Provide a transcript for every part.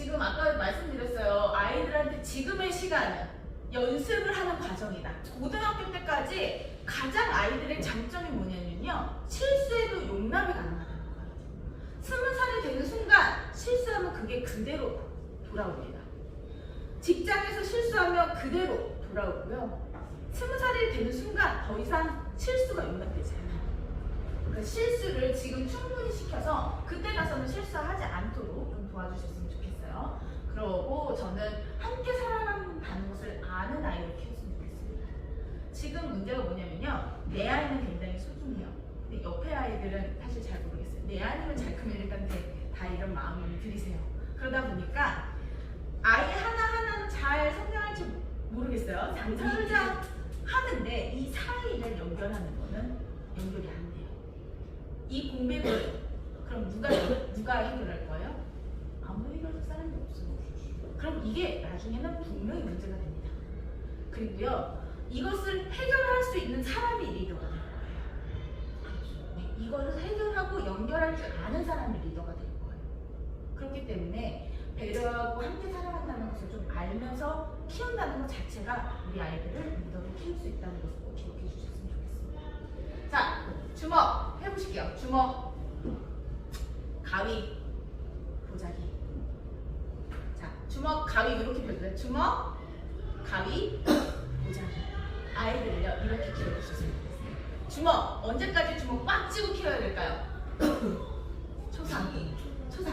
지금 아까 말씀드렸어요. 아이들한테 지금의 시간은 연습을 하는 과정이다. 고등학교 때까지 가장 아이들의 장점이 뭐냐면요. 실수에도 용납이 가능하다는 거예요. 스무 살이 되는 순간 실수하면 그게 그대로 돌아옵니다. 직장에서 실수하면 그대로 돌아오고요. 스무 살이 되는 순간 더 이상 실수가 용납되지 않아요. 그러니까 실수를 지금 충분히 시켜서 그때 가서는 실수하지 않도록 좀 도와주셨으면 좋겠어요. 그러고 저는 함께 살아간다는 것을 아는 아이를 키웠으면 좋겠습니다. 지금 문제가 뭐냐면요. 내 아이는 굉장히 소중해요. 근데 옆에 아이들은 사실 잘 모르겠어요. 내 아이는 잘 크면 일단 돼. 다 이런 마음을 들이세요. 그러다 보니까 아이 하나하나는 잘 성장할지 모르겠어요. 잘 성장하는데 이 사이를 연결하는 거는 연결이 안 돼요. 이 공백을 그럼 누가 누가 해결할 거예요? 아무도 해결할 사람이 없어요. 그럼 이게 나중에는 분명히 문제가 됩니다. 그리고요 이것을 해결할 수 있는 사람이 리더가 될 거예요. 네, 이거를 해결하고 연결할 줄 아는 사람이 리더가 될 거예요. 그렇기 때문에 배려하고 함께 살아간다는 것을 좀 알면서 키운다는 것 자체가 우리 아이들을 리더로 키울 수 있다는 것을 꼭 기억해 주셨으면 좋겠습니다. 자, 주먹 해보실게요. 주먹, 가위, 보자기. 자, 가위 이렇게 펴주세요. 주먹, 가위, 보자기. 아이들을요 이렇게 키워주셨으면 좋겠어요. 주먹 언제까지 주먹 꽉 쥐고 키워야 될까요? 초삼, 초삼,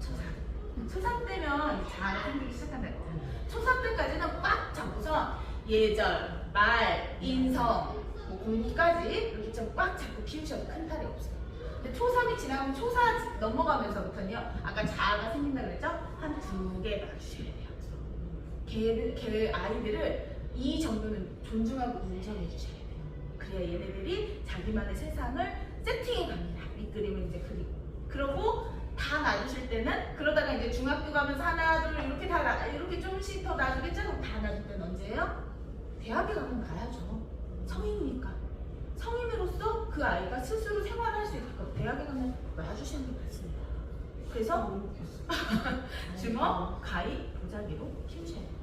초삼. 초삼 때면 잘 생기기 시작한다고. 초삼 때까지는 꽉 잡고서 예절, 말, 인성, 뭐 공부까지 이렇게 좀 꽉 잡고 키우셔도 큰 탈이 없어요. 근데 초3이 지나면 초4 넘어가면서부터는요, 아까 자아가 생긴다 그랬죠? 한 두 개 낳아주셔야 돼요. 걔를, 걔 아이들을 이 정도는 존중하고 인정해 주셔야 돼요. 그래야 얘네들이 자기만의 세상을 세팅해 갑니다. 밑그림을 이제 그리고. 그러고 다 놔주실 때는 그러다가 이제 중학교 가면서 하나 둘 이렇게 다 놔- 이렇게 조금씩 더 놔주겠죠? 그럼 다 놔줄 때는 언제예요? 대학에 가면 놔야죠. 성인이니까. 성인으로서 그 스스로 생활할 수 있게끔 대학에 가면 놔주시는 게 맞습니다. 그래서 주먹, 가위, 보자기로 키우셔야 돼요.